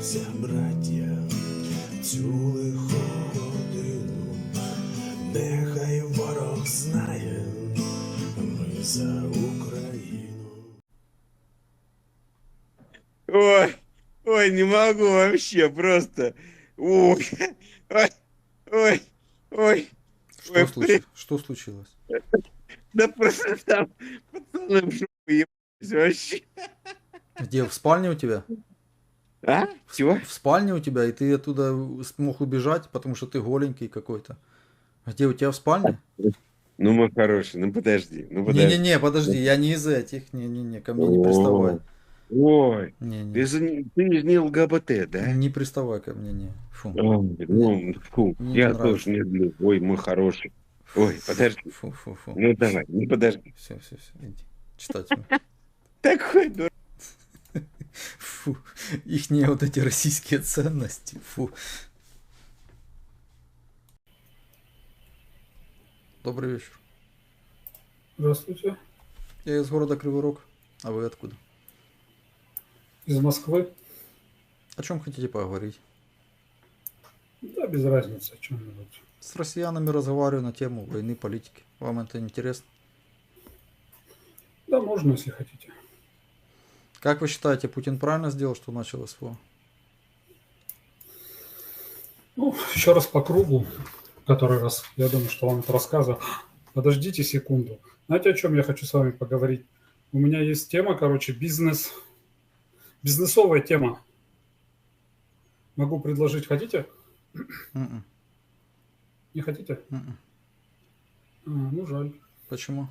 Зійшлися браття в цю лиху годину. Нехай ворог знає, ми за Україну. Ой, ой, не могу вообще, просто. Ой, ой, ой, ой. Что, Ой, случи- что случилось? Да просто там пацаны в жопу ебались вообще. Где, в спальне у тебя? А? Чего? В спальне у тебя, и ты оттуда смог убежать, потому что ты голенький какой-то. Где у тебя в спальне? Ну, мой хороший, ну подожди, ну подожди. Не-не-не, подожди, я не из этих, не-не-не, ко мне не приставай. Ой, Не-не. ты, же- ты же не ЛГБТ, да? Не приставай ко мне, не. Фу. Ой, ну, фу, Мне я не тоже не люблю. Ой, мой хороший. Ой, подожди. Фу, фу, фу. Ну давай, ну подожди. Все, все, все, иди. Читать. Такой дурак. Фу. Ихние вот эти российские ценности. Фу. Добрый вечер. Здравствуйте. Я из города Кривой Рог. А вы откуда? Из Москвы. О чем хотите поговорить? Да, без разницы, о чем-нибудь. С россиянами разговариваю на тему войны, политики. Вам это интересно? Да, можно, если хотите. Как вы считаете, Путин правильно сделал, что начал СВО? Ну, еще раз по кругу, который раз, я думаю, что вам это рассказывал. Подождите секунду. Знаете, о чем я хочу с вами поговорить? У меня есть тема, короче, бизнес. Бизнесовая тема. Могу предложить. Хотите? М-м, Не хотите? м-м. А, ну, жаль. Почему?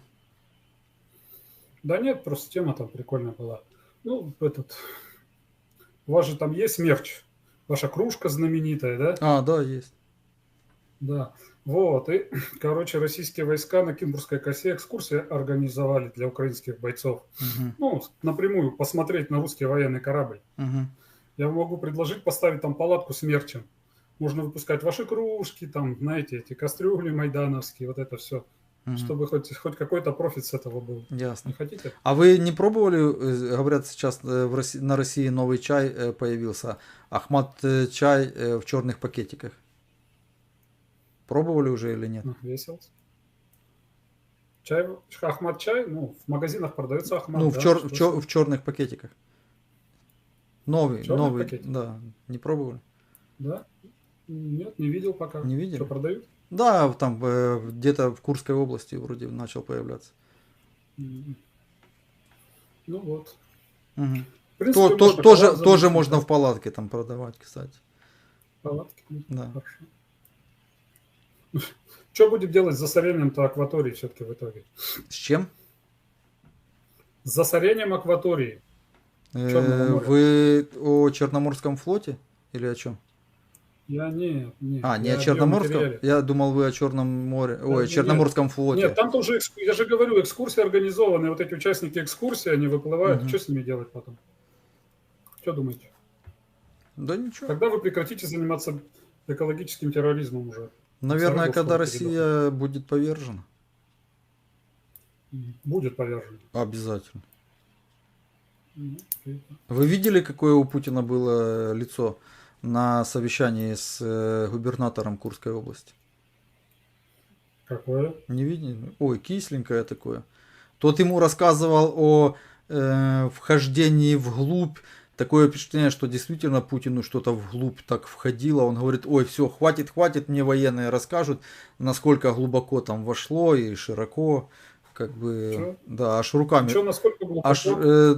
Да нет, просто тема там прикольная была. Ну, этот... У вас же там есть мерч? Ваша кружка знаменитая, да? А, да, есть. Да. Вот. И, короче, российские войска на Кимбургской косе экскурсии организовали для украинских бойцов. Мгм, Ну, напрямую посмотреть на русский военный корабль. мгм. Я могу предложить поставить там палатку с мерчем. Можно выпускать ваши кружки, там, знаете, эти кастрюли майдановские, вот это все. Мгм. Чтобы хоть, хоть какой-то профит с этого был. Ясно. Не хотите? А вы не пробовали, э, говорят, сейчас э, в Росси- на России новый чай э, появился, Ахмат чай в черных пакетиках. Пробовали уже или нет? Ну, весело. Чай, Ахмат чай, ну, в магазинах продается Ахмат. ну, в, да, чер- что в, чер- в черных пакетиках. Новый, Черных новый, пакетиках? да. Не пробовали? Да? Нет, не видел пока. Не видели? Что продают? Да, там э, где-то в Курской области вроде начал появляться. Ну вот. В принципе, То- то- тоже, тоже можно да. в палатке там продавать, кстати. Палатки. Да. Хорошо. Что будет делать с засорением-то акватории все-таки в итоге? С чем? С засорением акватории. Э, вы о Черноморском флоте или о чем? Я не, не. А, не я о Черноморском? Я думал, вы о Черном море, ой, о нет. Черноморском флоте. Нет, там тоже, я же говорю, экскурсии организованные. Вот эти участники экскурсии, они выплывают. Мгм. Что с ними делать потом? Что думаете? Да ничего. Когда вы прекратите заниматься экологическим терроризмом уже? Наверное, когда. Россия будет повержена. Будет повержен. Обязательно. Вы видели, какое у Путина было лицо на совещании с э, губернатором Курской области? Какое? Не видели? Ой, кисленькое такое. Тот ему рассказывал о э, вхождении вглубь. Такое впечатление, что действительно Путину что-то вглубь так входило. Он говорит, ой, все, хватит, хватит, мне военные расскажут, насколько глубоко там вошло и широко. Как бы, Чё? да, аж руками. Что, насколько глубоко? Аж э,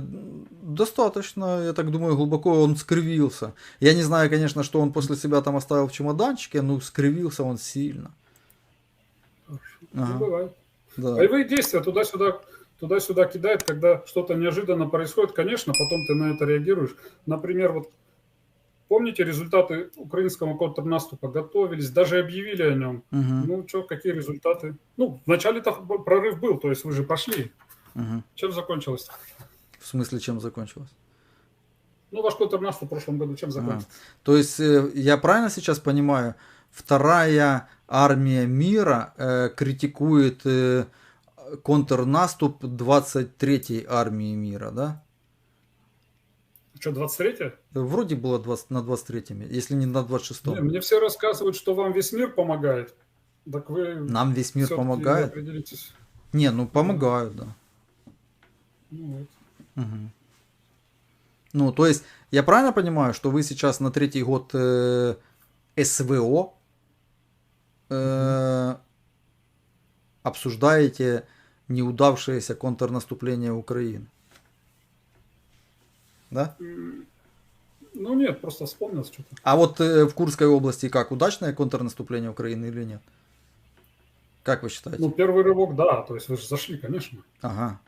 достаточно, я так думаю, глубоко он скривился. Я не знаю, конечно, что он после себя там оставил в чемоданчике, но скривился он сильно. Ага. Бывает. Да. Боевые действия туда-сюда, туда-сюда кидает, когда что-то неожиданно происходит, конечно, потом ты на это реагируешь. Например, вот помните результаты украинского контрнаступа? Готовились, даже объявили о нем. Мгм, Ну, что, какие результаты? Ну, вначале-то прорыв был, то есть вы же пошли. мгм. Чем закончилось? В смысле, чем закончилось? Ну, ваш контрнаступ в прошлом году чем закончился? То есть, э, я правильно сейчас понимаю, вторая армия мира э, критикует э, контрнаступ 23-й армии мира, да? Что, 23 Вроде было 20, на 23-м, если не на 26-м. Не, мне все рассказывают, что вам весь мир помогает. Так вы Нам весь мир помогает. определитесь. Не, ну помогают, да. Ну, вот. Мгм. Ну, то есть, я правильно понимаю, что вы сейчас на третий год э, СВО э, обсуждаете неудавшееся контрнаступление Украины? Да? Ну нет, просто вспомнил что-то. А вот э, в Курской области как, удачное контрнаступление Украины или нет? Как вы считаете? Ну, первый рывок, да, то есть вы же зашли, конечно. Ага.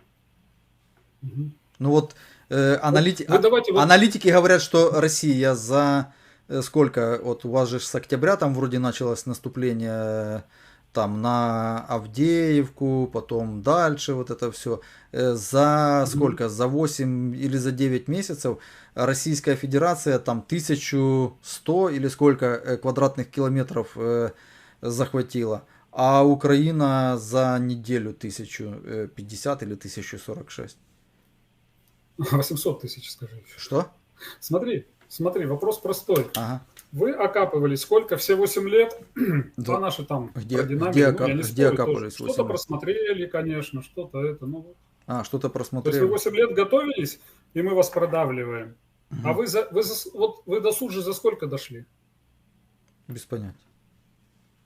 Мгм. Ну вот э, аналити- Вы давайте вот- аналитики говорят, что Россия за э, сколько, вот у вас же с октября там вроде началось наступление э, там на Авдеевку, потом дальше вот это все. За сколько? За 8 или за 9 месяцев Российская Федерация там 1100 или сколько э, квадратных километров э, захватила. А Украина за неделю 1050 или 1046. 800 тысяч, скажи еще. Что? Смотри, смотри, вопрос простой. Ага. Вы окапывались сколько? Все 8 лет? Да. По нашей там Где- про динамику, где ну, окап- не где окапывались тоже. 8 Что-то просмотрели, конечно, что-то это. Ну, вот. А, что-то То есть вы просмотрел. 8 лет готовились, и мы вас продавливаем. Мгм. А вы, за, вы, за, вот, вы до суджи за сколько дошли? Без понятия.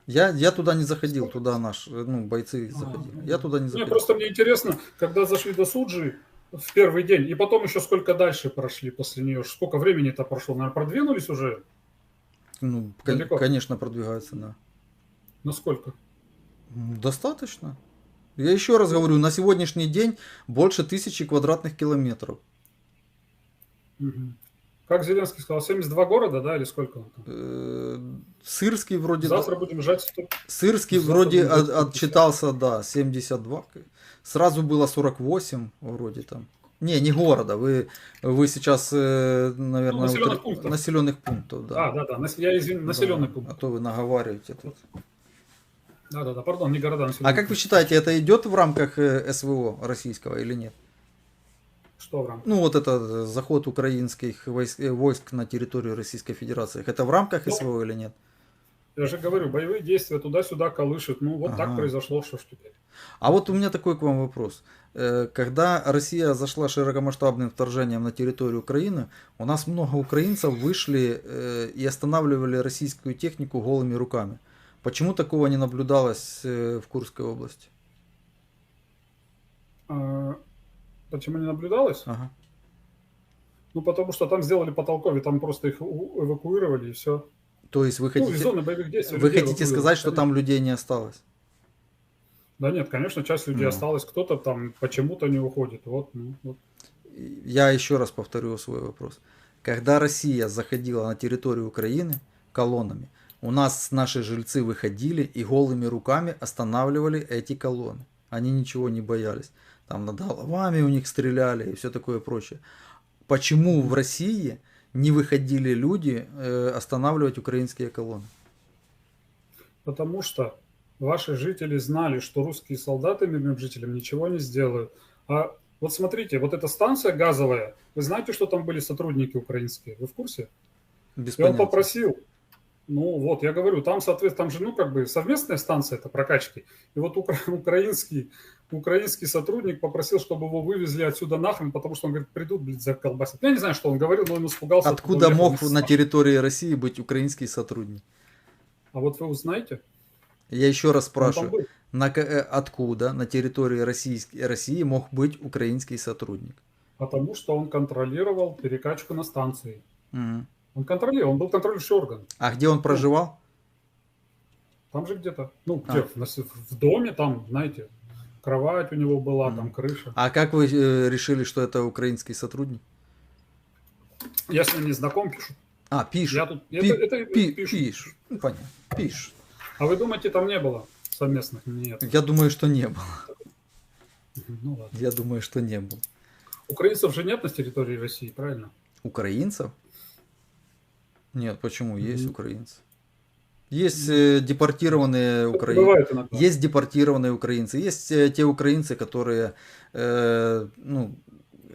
Я, я туда не заходил, туда наш, э, ну, бойцы заходили. Я туда не заходил. просто мне интересно, когда зашли до суджи в первый день, и потом еще сколько дальше прошли после нее, сколько времени-то прошло, наверное, продвинулись уже? Ну, далеко? конечно, продвигается, да. На сколько? М, Достаточно. Я еще раз говорю, на сегодняшний день больше тысячи квадратных километров. Как Зеленский сказал, 72 города, да, или сколько он там? Э, Сырский вроде... Завтра будем жать Сырский завтра вроде 150. отчитался, да, 72. Сразу было 48 вроде там. Не, не города. Вы, вы сейчас, э, наверное, Ну, населенных утр- пунктов. населенных пунктов, да. А, да, да, я извин, населенный Да, пункт. А то вы наговариваете тут. Да, да, да, пардон, не города, А населенный как вы считаете, это идет в рамках э, СВО российского или нет? Что в рамках? Ну вот это э, заход украинских войск, войск на территорию Российской Федерации. Это в рамках Ну, СВО или нет? Я же говорю, боевые действия туда-сюда колышет. Ну, вот Ага. так произошло, что ж теперь. А вот у меня такой к вам вопрос. Э, Когда Россия зашла широкомасштабным вторжением на территорию Украины, у нас много украинцев вышли э, и останавливали российскую технику голыми руками. Почему такого не наблюдалось э, в Курской области? А, Почему не наблюдалось? Ага. Ну, потому что там сделали потолковье, там просто их эвакуировали и все. То есть вы Ну, хотите, действий. вы хотите сказать, что там людей не осталось? Да нет, конечно, часть людей Ну. осталась, кто-то там почему-то не уходит. Вот, ну, вот. Я еще раз повторю свой вопрос. Когда Россия заходила на территорию Украины колоннами, у нас наши жильцы выходили и голыми руками останавливали эти колонны. Они ничего не боялись. Там над головами у них стреляли и все такое прочее. Почему в России не выходили люди э, останавливать украинские колонны? Потому что ваши жители знали, что русские солдаты мирным жителям ничего не сделают. А вот смотрите, вот эта станция газовая, вы знаете, что там были сотрудники украинские? Вы в курсе? Без И он понятия. попросил. Ну вот, я говорю, там, соответственно, там же, ну, как бы совместная станция это прокачки. И вот укра- украинский, украинский сотрудник попросил, чтобы его вывезли отсюда нахрен, потому что он говорит, придут, блядь, за колбасят. Я не знаю, что он говорил, но он испугался. Откуда мог на территории России быть украинский сотрудник? А вот вы узнаете? Я еще раз спрашиваю. На, э, откуда на территории Российской, России мог быть украинский сотрудник? Потому что он контролировал перекачку на станции. Мгм. Он контролировал, он был контролирующий орган. А где он проживал? Там же где-то, ну, А. где, в, в доме, там, знаете, кровать у него была, Мгм. там крыша. А как вы э, решили, что это украинский сотрудник? Я с ним не знаком, пишу. А, пишет. Я тут, Пи- это, это пи- пишу. пишет. Ну, понятно. Пишет. А вы думаете, там не было совместных? Нет. Я думаю, что не было. Ну ладно. Я думаю, что не было. Украинцев же нет на территории России, правильно? Украинцев? Нет, почему? Есть Мгм. украинцы. Есть э, депортированные Это украинцы. Есть депортированные украинцы, есть э, те украинцы, которые, э, ну,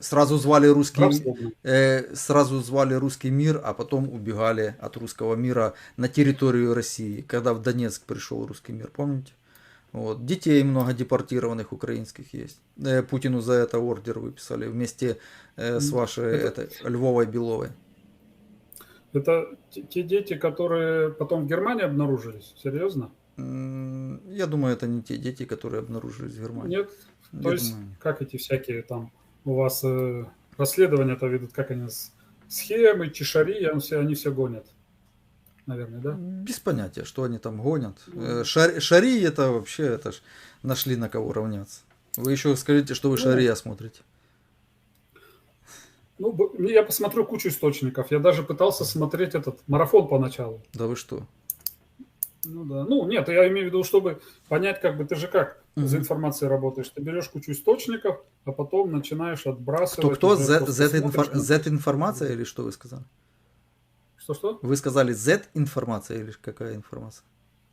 Сразу звали русский, э, сразу звали русский мир, а потом убегали от русского мира на территорию России, когда в Донецк пришел русский мир, помните? Вот. Детей много депортированных украинских есть. Э, Путину за это ордер выписали вместе э, с вашей это- этой, Львовой Беловой. Это те- дети, которые потом в Германии обнаружились? Серьезно? Я думаю, это не те дети, которые обнаружились в Германии. Нет? Я То есть, думаю, как эти всякие там у вас э, расследования-то ведут, как они, схемы, чешари, они все, они все гонят. Наверное, да? Без понятия, что они там гонят. Ну. Э, Шар- Шари это вообще, это ж нашли на кого равняться. Вы еще скажите, что вы Ну. Шария смотрите. Ну, мне- я посмотрю кучу источников. Я даже пытался смотреть этот марафон поначалу. Да вы что? Ну да. Ну, нет, я имею в виду, чтобы понять, как бы ты же как Мгм. за информацией работаешь. Ты берешь кучу источников, а потом начинаешь отбрасывать. кто? уже Z, просто Z, смотришь инфор- на- Z информация или что вы сказали? Что-что? Вы сказали Z информация или какая информация?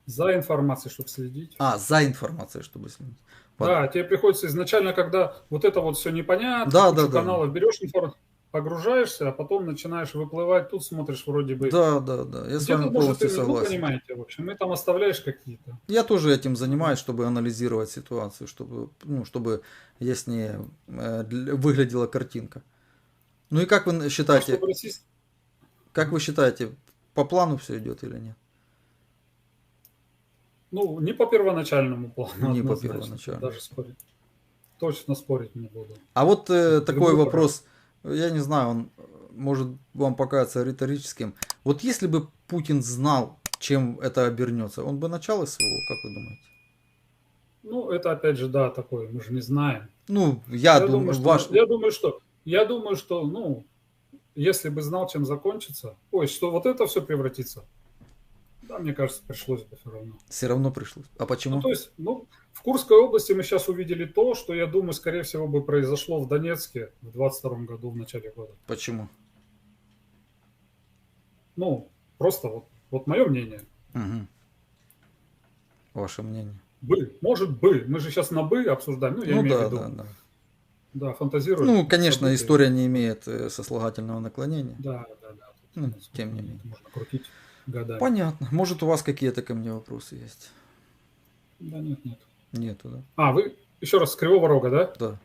За информацией, чтобы следить. А, за информацией, чтобы следить. Под- Да, тебе приходится изначально, когда вот это вот все непонятно, Да, да, да. каналов берешь информацию, погружаешься, а потом начинаешь выплывать, тут смотришь вроде бы. Да, да, да. Я с вами может, полностью ну, согласен. понимаете, в общем, и там оставляешь какие-то. Я тоже этим занимаюсь, чтобы анализировать ситуацию, чтобы, ну, чтобы яснее э, выглядела картинка. Ну и как вы А считаете, чтобы российс- как вы считаете, по плану все идет или нет? Ну, не по первоначальному плану. Не по первоначальному. Даже спорить. Точно спорить не буду. А вот э, такой вопрос, я не знаю, он может вам покажется риторическим. Вот если бы Путин знал, чем это обернется, он бы начал СВО, как вы думаете? Ну, это опять же, да, такое, мы же не знаем. Ну, я, думаю, что, ваш... я думаю, что, я думаю, что, ну, если бы знал, чем закончится, ой, что вот это все превратится, да, мне кажется, пришлось бы все равно. все равно пришлось. А почему? Ну, то есть, ну, в Курской области мы сейчас увидели то, что, я думаю, скорее всего бы произошло в Донецке в 22 году, в начале года. Почему? Ну, просто вот, вот мое мнение. Мгм. Ваше мнение. Бы, может бы. Мы же сейчас на бы обсуждаем. Ну, я ну имею да, в виду. да, да. Да, фантазируем. Ну, конечно, события. история не имеет э, сослагательного наклонения. Да, да, да. Ну, сколько тем не менее. Можно крутить годами. Понятно. Может, у вас какие-то ко мне вопросы есть? Да, нет, нет. Нету, да? А, вы еще раз с Кривого Рога, да? Да.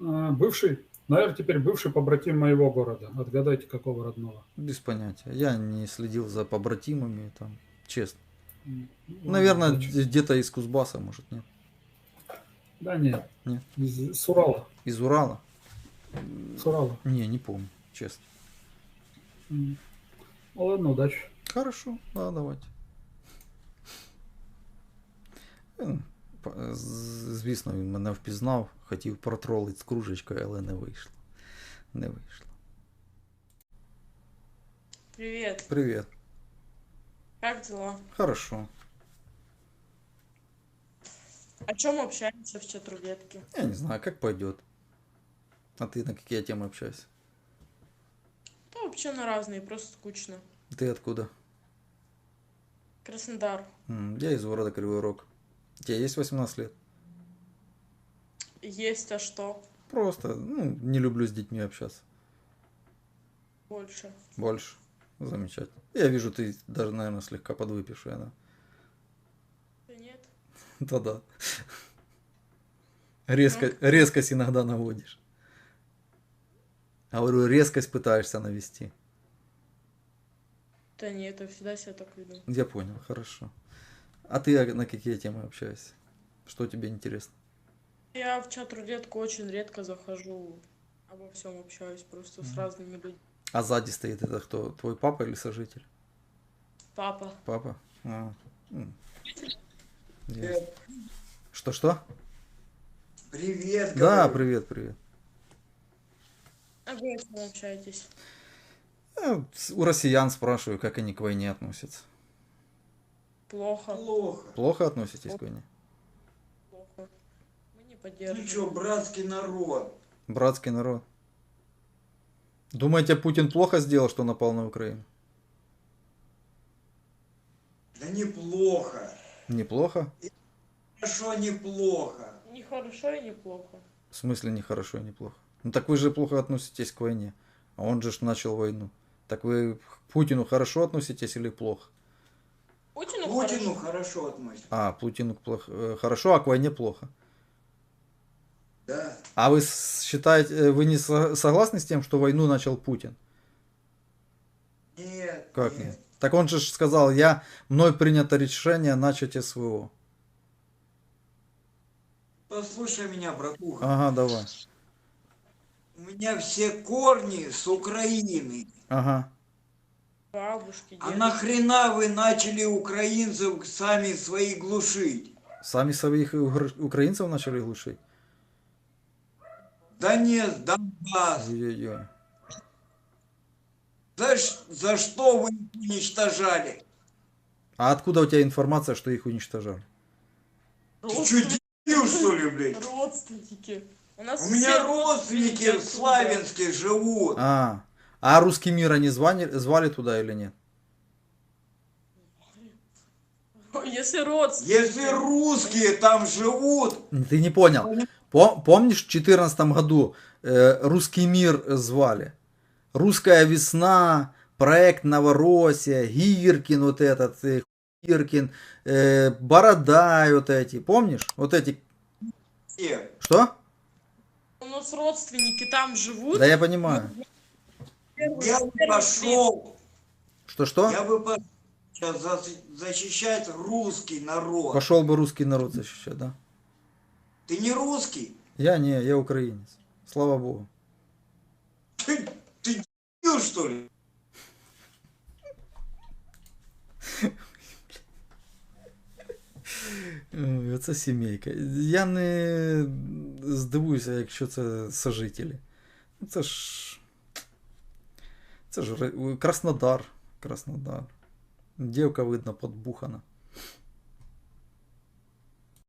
А, бывший, наверное, теперь бывший побратим моего города. Отгадайте, какого родного. Без понятия. Я не следил за побратимами, там, честно. Ну, Наверное, где-то из Кузбасса, может, нет. Да нет. Нет. Из с Урала. Из Урала? С Урала. Не, не помню, честно. Ну ладно, удачи. Хорошо, да, давайте. Е, по- з- Звісно, він мене впізнав, хотів протролити з кружечкою, але не вийшло. Не вийшло. Привет, Привіт. как дела? Хорошо. О чем общаемся в чат рулетки? Я не знаю, как пойдет. А ты на какие темы общаешься? Да вообще на разные, просто скучно. Ты откуда? Краснодар. М, Я из города Кривой Рог. Тебе есть 18 лет? Есть, а что? Просто, ну, не люблю с детьми общаться. Больше. Больше. Замечательно. Я вижу, ты даже, наверное, слегка подвыпившая, да? Да нет. Да-да. Резко, резкость иногда наводишь. Говорю, резкость пытаешься навести. Да нет, я всегда себя так веду. Я понял, хорошо. А ты на какие темы общаешься? Что тебе интересно? Я в чат рулетку очень редко захожу. Обо всем общаюсь просто с разными людьми. А сзади стоит это кто? Твой папа или сожитель? Папа. Папа? А. Ясно. Что-что? Привет, Да, говорю. привет, привет. А вы с кем общаетесь? С- у россиян спрашиваю, как они к войне относятся. Плохо. Плохо. Плохо относитесь к войне? Плохо. Мы не Ну поддерживаем. что, братский народ. Братский народ. Думаете, Путин плохо сделал, что напал на Украину? Да неплохо. Неплохо? Хорошо, неплохо. Не хорошо и не плохо. В смысле не хорошо и не плохо? Ну так вы же плохо относитесь к войне. А он же ж начал войну. Так вы к Путину хорошо относитесь или плохо? Путину, Путину хорошо. хорошо относится. А, Путину плохо, э, хорошо, а к войне плохо. Да. А вы считаете, э, вы не со- согласны с тем, что войну начал Путин? Нет. Как нет? Так он же сказал, я, мной принято решение начать СВО. Послушай меня, братуха. Ага, давай. У меня все корни с Украины. Ага. Бабушки, А нахрена вы начали украинцев сами свои глушить? Сами своих украинцев начали глушить? Донец, Донбасс. Ой-ой-ой. За, за что вы их уничтожали? А откуда у тебя информация, что их уничтожали? Ты что, дебил, что ли, блядь? Родственники. У нас У меня родственники в. Славянске живут. А, а русский мир они звали, звали туда или нет? Если родственники. Если русские там живут, Ты не понял. Пом- помнишь, в 2014 году э, русский мир звали? Русская весна, проект Новороссия, Гиркин вот этот, э, Гиркин, э, Бородай вот эти, помнишь? Вот эти, все. что? У нас родственники там живут. Да я понимаю. Я бы пошел, Что-что? я бы пошел защищать русский народ. Пошел бы русский народ защищать, да? Ты не русский? Я не, я украинец. Слава богу. Ты, ты дебил, что ли? Оце сімейка. Я не здивуюся, якщо це сожителі. Ну, Це ж. Це ж Краснодар. Краснодар. Дівка, видно, подбухана.